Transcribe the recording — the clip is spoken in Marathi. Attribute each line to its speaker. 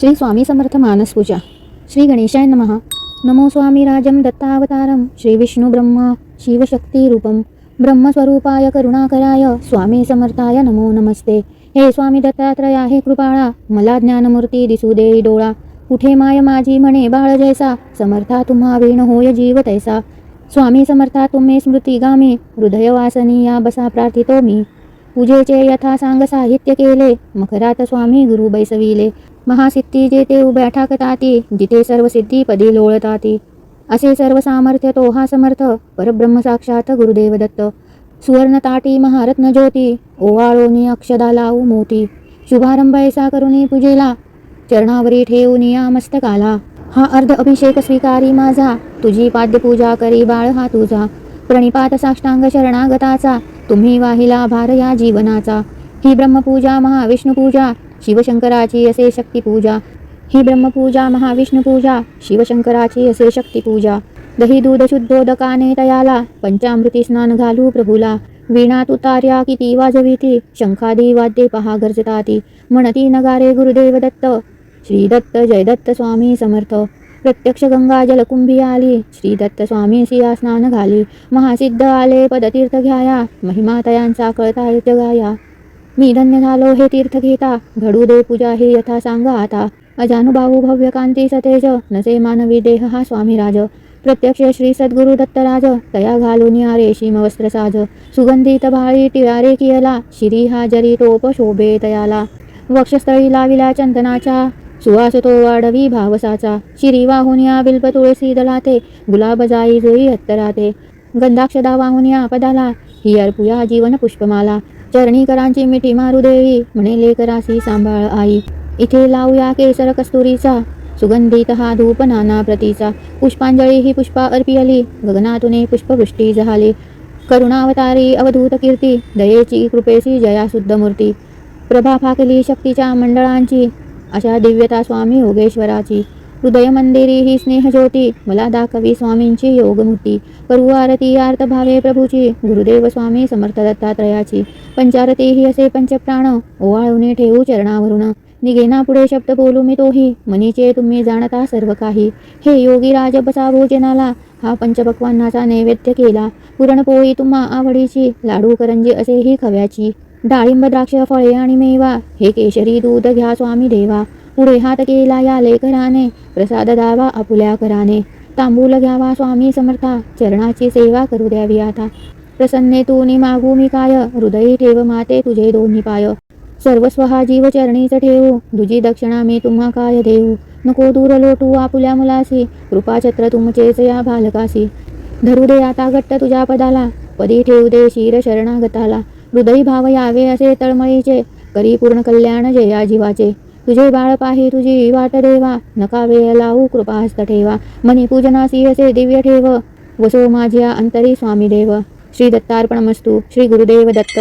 Speaker 1: श्री स्वामी समर्थ मानस पूजा. श्री गणेशाय नमः. नमो स्वामीराजं दत्तावतारं. श्री विष्णू शिवशक्तिरूपं ब्रह्मस्वरूपाय करुणाकराय स्वामी समर्थाय नमो नमस्ते. हे स्वामी दत्तात्रया हे कृपाळा मला ज्ञानमूर्ती दिसू दे डोळा. कुठे माय माझी म्हणे बाळ जैसा समर्था तुम्हा वेण होय जीव तैसा. स्वामी समर्था तुम्ही स्मृती गामी हृदयवासनी या बसा प्रार्थितो मी. पूजेचे यथा सांग साहित्य केले मखरात स्वामी गुरु बैसविले. महासिद्धी जेते उभ्या ठाकताती जिथे सर्व सिद्धी पदी लोळताती. असे सर्व सामर्थ्य तो हा समर्थ परब्रह्म साक्षात गुरुदेव दत्त. सुवर्ण ताटी महारत्न ज्योती ओवाळोनी अक्षदा लावू मोती. शुभारंभ ऐसा करुणी पूजेला चरणावरी ठेवून या मस्तकाला. हा अर्ध अभिषेक स्वीकारी माझा तुझी पाद्यपूजा करी बाळ हा तुझा. प्रणिपात साष्टांग शरणागताचा तुम्ही वाहिला भार या जीवनाचा. ही ब्रह्मपूजा महाविष्णुपूजा शिवशंकराची असे शक्तिपूजा ही ब्रह्मपूजा महाविष्णुपूजा शिवशंकराची असे शक्तिपूजा दही दूध शुद्धोदकाने तयाला पंचामृती स्नान घालू प्रभूला. वीणा तुतार्या किती वाजविती शंखादी वाद्ये पहा गरजताती. म्हणती नगारे गुरुदेव दत्त. श्री दत्त जय दत्त स्वामी समर्थ. प्रत्यक्ष गंगा जलकुंभी आली. श्री दत्त स्वामी सिया स्नान घाली. महासिद्ध आले पदतीर्थ घ्याया. महिमा तयांचा कळता गाया. मी धन्य झालो हे तीर्थ घेता घडू दे पूजा हे यथा सांगा आता अजानुभाऊ भव्य कांती सतेज नसे मानवी देह हा स्वामी राज प्रत्यक्ष श्री सद्गुरु दत्तराज तया घालून या रेशीम वस्त्रसाज सुगंधित भाळी टिळारे कियला शिरी हा जरी टोप शोभे तयाला। वक्षस्थळी लाविला चंदनाच्या सुवास तो वाढवी भावसाचा। शिरी वाहून या बिल्ब तुळसी दलाते गुलाब जाई जोई अत्तराते। गंधाक्षदा वाहून या पदाला ही अर्पुया जीवन पुष्पमाला। चरणीकरांची मिठी मारू देई म्हणे लेकरासी सांभाळ आई. इथे लावूया केसर कस्तुरीचा. सुगंधित हा धूप नाना प्रतीचा. पुष्पांजळी ही पुष्पा अर्पियली. गगनातुने पुष्पवृष्टी झाली. करुणावतारी अवधूत कीर्ती. दयेची कृपेची जया शुद्ध मूर्ती. प्रभा फाकली शक्तीच्या मंडळांची. अशा दिव्यता स्वामी योगेश्वराची. हृदय मंदिरी ही स्नेहज्योती मला दाखवी स्वामींची योगमूर्ती करू आरती आर्त भावे प्रभूची गुरुदेव स्वामी समर्थ दत्तात्रयाची पंचारती ही असे पंचप्राण ओवाळूने ठेवू चरणावरून निघेना पुढे शब्द बोलू मी तोही मनीचे तुम्ही जाणता सर्व काही. हे योगी राज बसा भोजनाला हा पंचपक्वांनाचा नैवेद्य केला. पुरणपोळी तुम्हा आवडीची लाडू करंजी असेही खव्याची. डाळिंब द्राक्ष फळे आणि मेवा हे केशरी दूध घ्या स्वामी देवा. पुढे हात केला या लेकराने प्रसाद दावा आपुल्या कराने. तांबूल घ्यावा स्वामी समर्था. चरणाची सेवा करू द्यावी आता. प्रसन्ने तू मागू मी काय हृदयी ठेव माते तुझे दोन्ही पाय. सर्वस्व हा जीव चरणीच ठेवू. दुजी दक्षिणा मी तुम्हा काय देऊ? नको दूर लोटू आपुल्या मुलासी कृपाछत्र तुमचेच या बालकासी धरू दे आता घट्ट तुझ्या पदाला. पदी ठेवू दे शिर शरणागताला. हृदयी भाव यावे असे तळमळीचे. करी पूर्ण कल्याण जया जीवाचे. तुझे बाळ पाहि तुझी वाट देवा. नका वेळ लावू कृपा हस्त ठेवा. मनी पूजनासी असे दिव्य ठेव. वसो माझ्या अंतरी स्वामी देव. श्री दत्तार्पणमस्तू. श्री गुरुदेव दत्त.